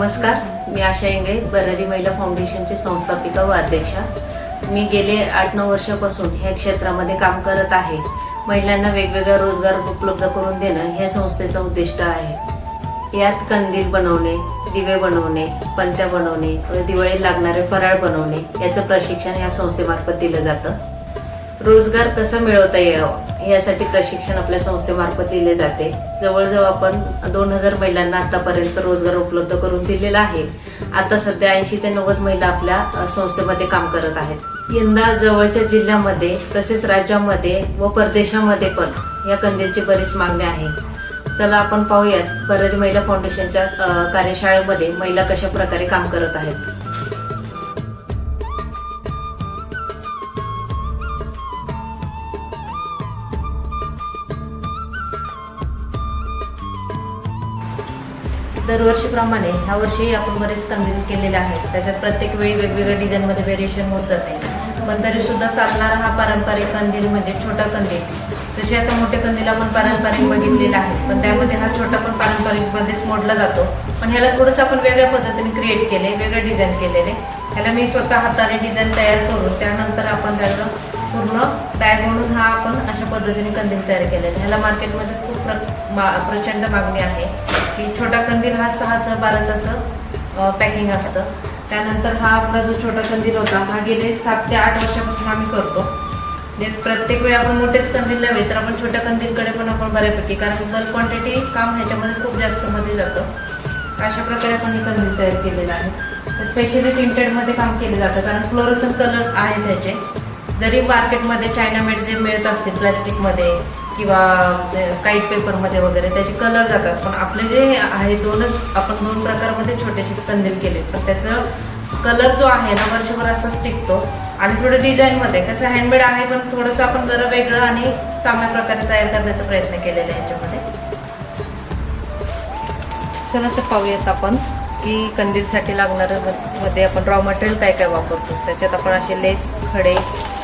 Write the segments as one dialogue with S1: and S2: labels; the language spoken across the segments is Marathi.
S1: नमस्कार मी आशा इंगळे बरारी महिला फाउंडेशनची संस्थापिका व अध्यक्षा. मी गेले आठ नऊ वर्षापासून ह्या क्षेत्रामध्ये काम करत आहे. महिलांना वेगवेगळा रोजगार उपलब्ध करून देणं हे संस्थेचं उद्दिष्ट आहे. यात कंदील बनवणे दिवे बनवणे पंत्या बनवणे व दिवाळी लागणारे फराळ बनवणे याचं प्रशिक्षण या संस्थेमार्फत दिलं जातं. रोजगार कसा मिळवता यावा? यासाठी प्रशिक्षण आपल्या संस्थेमार्फत दिले जाते. जवळजवळ आपण दोन हजार महिलांना आतापर्यंत रोजगार उपलब्ध करून दिलेला आहे. आता सध्या ऐंशी ते नव्वद महिला आपल्या संस्थेमध्ये काम करत आहेत. यंदा जवळच्या जिल्ह्यामध्ये तसेच राज्यामध्ये व परदेशामध्ये पण या कंदीलची बरीच मागणी आहे. चला आपण पाहूयात बरारी महिला फाउंडेशनच्या कार्यशाळेमध्ये महिला कशा प्रकारे काम करत आहेत. दरवर्षीप्रमाणे ह्या वर्षी आपण बरेच कंदील केलेले आहेत. त्याच्यात प्रत्येक वेळी वेगवेगळ्या डिझाईनमध्ये व्हेरिएशन होत जाते. पण तरी सुद्धा चालणारा हा पारंपरिक कंदील म्हणजे छोटा कंदील. जसे आता मोठे कंदील आपण पारंपरिक बघितलेला आहे पण त्यामध्ये हा छोटा पण पारंपरिक मध्येच मोडला जातो. पण ह्याला थोडंसं आपण वेगळ्या पद्धतीने क्रिएट केले वेगळं डिझाईन केलेले. ह्याला मी स्वतः हाताने डिझाईन तयार करून त्यानंतर आपण त्याचं पूर्ण टॅग म्हणून हा आपण अशा पद्धतीने कंदील तयार केलेला ह्याला मार्केटमध्ये खूप प्र- मा- प्रचंड मागणी आहे. की छोटा कंदील हा सहाचं बाराचं पॅकिंग असतं. त्यानंतर हा आपला जो छोटा कंदील होता हा गेले सात ते आठ वर्षापासून आम्ही करतो. प्रत्येक वेळी आपण मोठेच कंदील लावे तर आपण छोट्या कंदीलकडे पण आपण बऱ्यापैकी कारण बल्क क्वांटिटी काम ह्याच्यामध्ये खूप जास्त मध्ये जातं. अशा प्रकारे आपण हे कंदील तयार केलेलं आहे. स्पेशली प्रिंटेडमध्ये काम केलं जातं कारण फ्लोरोसन कलर आहे त्याचे जरी मार्केटमध्ये चायना मेड जे मिळत असतील प्लॅस्टिकमध्ये किंवा काईट पेपरमध्ये वगैरे त्याचे कलर जातात. पण आपले जे आहे दोनच आपण दोन प्रकारमध्ये छोटेसे कंदील केले पण त्याचं कलर जो आहे ना वर्षभर असाच टिकतो. आणि थोडं डिझाईनमध्ये कसं हँडमेड आहे पण थोडंसं आपण जरा वेगळं आणि चांगल्या प्रकारे तयार करण्याचा प्रयत्न केलेला आहे याच्यामध्ये. चला तर पाहूयात आपण की कंदीलसाठी लागणारं मध्ये आपण रॉ मटेरियल काय काय वापरतो. त्याच्यात आपण असे लेस खडे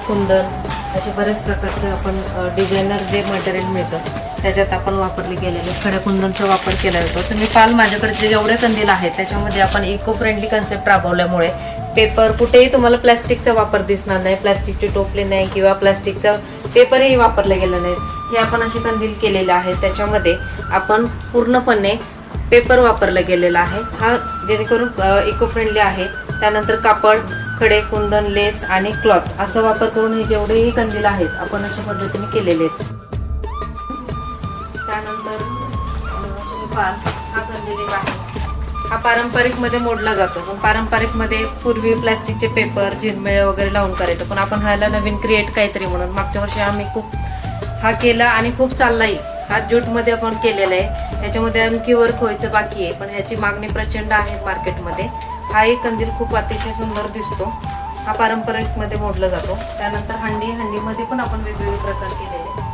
S1: कुंदन असे बरेच प्रकारचे आपण डिझायनर जे मटेरियल मिळतं त्याच्यात आपण वापरले गेलेले खडकुंदांचा वापर केला जातो. तुम्ही पाल माझ्याकडे जे जेवढे कंदील आहेत त्याच्यामध्ये आपण इको फ्रेंडली कन्सेप्ट राबवल्यामुळे पेपर कुठेही तुम्हाला प्लॅस्टिकचा वापर दिसणार नाही. प्लॅस्टिकचे टोपले नाही किंवा प्लॅस्टिकचा पेपरही वापरले गेले नाहीत. हे आपण असे कंदील केलेले आहेत. त्याच्यामध्ये आपण पूर्णपणे पेपर वापरला गेलेला आहे. हा जेणेकरून इको फ्रेंडली आहे. त्यानंतर कापड खडे कुंदन लेस आणि क्लॉथ असं वापर करून हे जेवढेही कंदील आहेत आपण अशा पद्धतीने केलेले आहेत. त्यानंतर हा कंदील एक आहे. हा पारंपरिकमध्ये मोडला जातो. पण पारंपरिकमध्ये पूर्वी प्लॅस्टिकचे पेपर झिरमिळे वगैरे लावून करायचो. पण आपण ह्याला नवीन क्रिएट काहीतरी म्हणून. मागच्या वर्षी आम्ही खूप हा केला आणि खूप चाललाही. हा ज्यूटमध्ये आपण केलेला आहे. ह्याच्यामध्ये आणखी वर्क व्हायचं बाकी आहे. पण ह्याची मागणी प्रचंड आहे मार्केटमध्ये हा एक कंदील खूप अतिशय सुंदर दिसतो. हा पारंपरिकमध्ये मोडला जातो. त्यानंतर हंडी हंडीमध्ये पण आपण वेगवेगळे प्रकार केलेले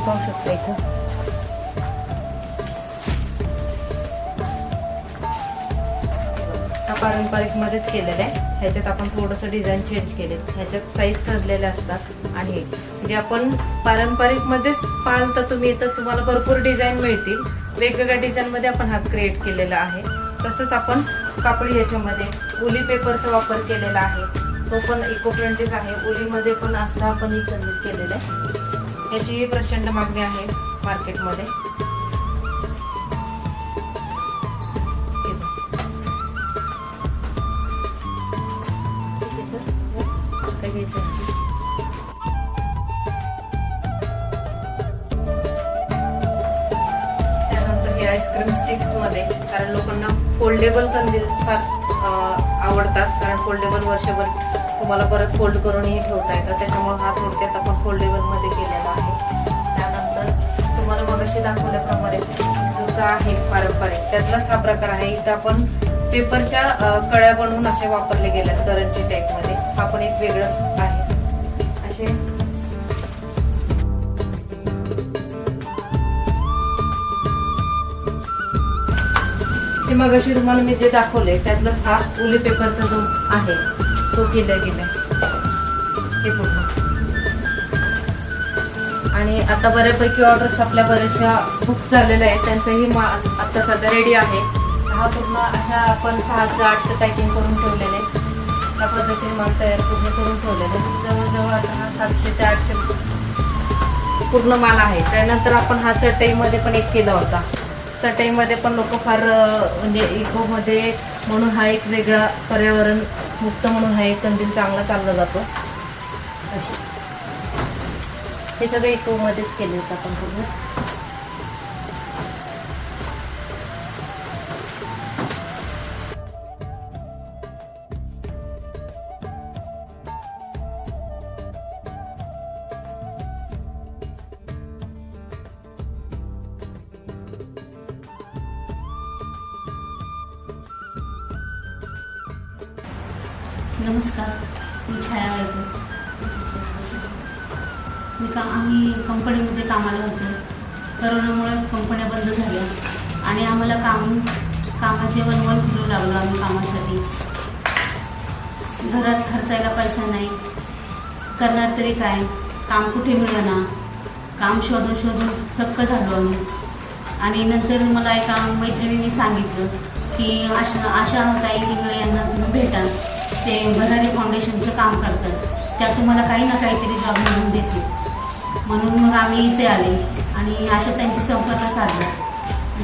S1: पाहू शकता इथं. हा पारंपरिकमध्येच केलेला आहे. ह्याच्यात आपण थोडंसं डिझाईन चेंज केले. ह्याच्यात साईज ठरलेल्या असतात आणि म्हणजे आपण पारंपरिकमध्येच पाहाल तर तुम्ही तर तुम्हाला भरपूर डिझाईन मिळतील. वेगवेगळ्या डिझाईनमध्ये आपण हा क्रिएट केलेला आहे. तसंच आपण कापडी ह्याच्यामध्ये उली पेपरचा वापर केलेला आहे. तो पण इको फ्रेंडलीच आहे. उलीमध्ये पण असा आपण ही केलेला आहे. ह्याचीही प्रचंड मागणी आहे मार्केटमध्ये स्टिक्समध्ये कारण लोकांना फोल्डेबल कंदील फार आवडतात. कारण फोल्डेबल वर्षभर तुम्हाला परत फोल्ड करूनही ठेवता येतं. त्याच्यामुळे हा थोडक्यात आपण फोल्डेबलमध्ये केलेला आहे. त्यानंतर तुम्हाला मगाशी दाखवल्याप्रमाणे जो आहे पारंपरिक. त्यातलाच हा प्रकार आहे. इथं आपण पेपरच्या कळ्या बनवून असे वापरले गेल्यात करंजी टाईप हा पण एक वेगळाच आहे. ते मग अशी तुम्हाला मी जे दाखवले त्यातला हा उली पेपरचा जो आहे तो केला गेला हे पूर्ण. आणि आता बऱ्यापैकी ऑर्डर्स आपल्या बऱ्याचशा बुक झालेल्या आहेत. त्यांचंही मा आता सध्या रेडी आहे. हा पूर्ण अशा आपण सहाचं आठचं पॅकिंग करून ठेवलेले त्या पद्धतीने माल तयार पूर्ण करून ठेवलेले आहे. जवळजवळ आता हा सातशे ते आठशे पूर्ण माल आहे. त्यानंतर आपण हा चटईमध्ये पण एक केला होता. चटईमध्ये पण लोक फार म्हणजे इकोमध्ये म्हणून हा एक वेगळा पर्यावरण मुक्त म्हणून हा एक कंदील चांगला चालला जातो. हे सगळे इकोमध्येच केले आहेत आपण पूर्ण
S2: नमस्कार मी छाया गायकवाड मी का आम्ही कंपनीमध्ये कामाला होते. करोनामुळे कंपन्या बंद झाल्या. आणि आम्हाला काम कामाचे वनवन फिरू लागलो आम्ही कामासाठी. घरात खर्चायला पैसा नाही. करणार तरी काय? काम कुठे मिळेना काम शोधून शोधून थक्क झालो आम्ही. आणि नंतर मला एका मैत्रिणीने सांगितलं की आशा आशा ताई इंगळे यांना तुम्ही भेटा. ते भरारी फाउंडेशनचं काम करतात. त्या तुम्हाला काही ना काहीतरी जॉब मिळवून देतील. म्हणून मग आम्ही इथे आले आणि अशा त्यांची संपर्क साधला.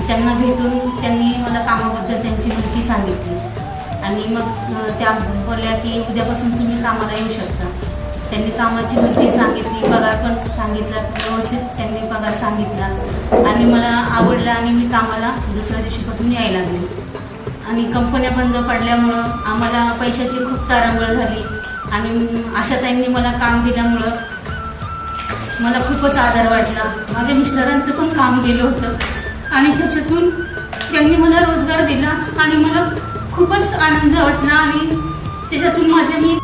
S2: त्यांना भेटून त्यांनी मला कामाबद्दल त्यांची माहिती सांगितली. आणि मग त्या बोलल्या की उद्यापासून तुम्ही कामाला येऊ शकता. त्यांनी कामाची माहिती सांगितली पगार पण सांगितला व्यवस्थित त्यांनी पगार सांगितला. आणि मला आवडला आणि मी कामाला दुसऱ्या दिवशीपासून यायला लागले. आणि कंपन्या बंद पडल्यामुळं आम्हाला पैशाची खूप तारांबळ झाली. आणि आशाताईंनी मला काम दिल्यामुळं मला खूपच आधार वाटला. माझ्या मिस्टरांचं पण काम गेलं होतं. आणि त्याच्यातून त्यांनी मला रोजगार दिला आणि मला खूपच आनंद वाटला आणि त्याच्यातून माझ्या मी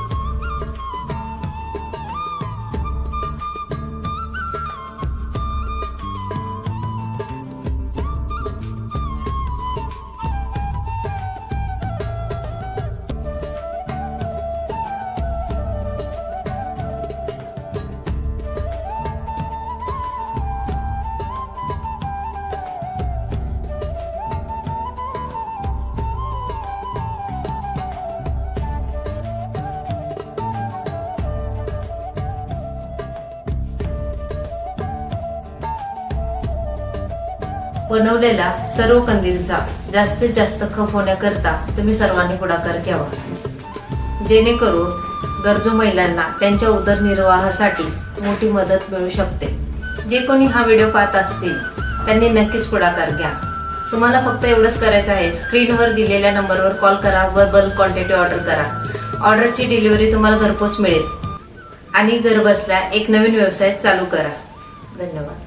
S1: बनवलेला सर्व कंदीलचा जास्तीत जास्त खप होण्याकरता तुम्ही सर्वांनी पुढाकार घ्यावा. जेणेकरून गरजू महिलांना त्यांच्या उदरनिर्वाहासाठी मोठी मदत मिळू शकते. जे कोणी हा व्हिडिओ पाहत असतील त्यांनी नक्कीच पुढाकार घ्या. तुम्हाला फक्त एवढंच करायचं आहे स्क्रीनवर दिलेल्या नंबरवर कॉल करा व बल्क क्वांटिटी ऑर्डर करा. ऑर्डरची डिलिव्हरी तुम्हाला घरपोच मिळेल. आणि घर बसल्या एक नवीन व्यवसाय चालू करा. धन्यवाद.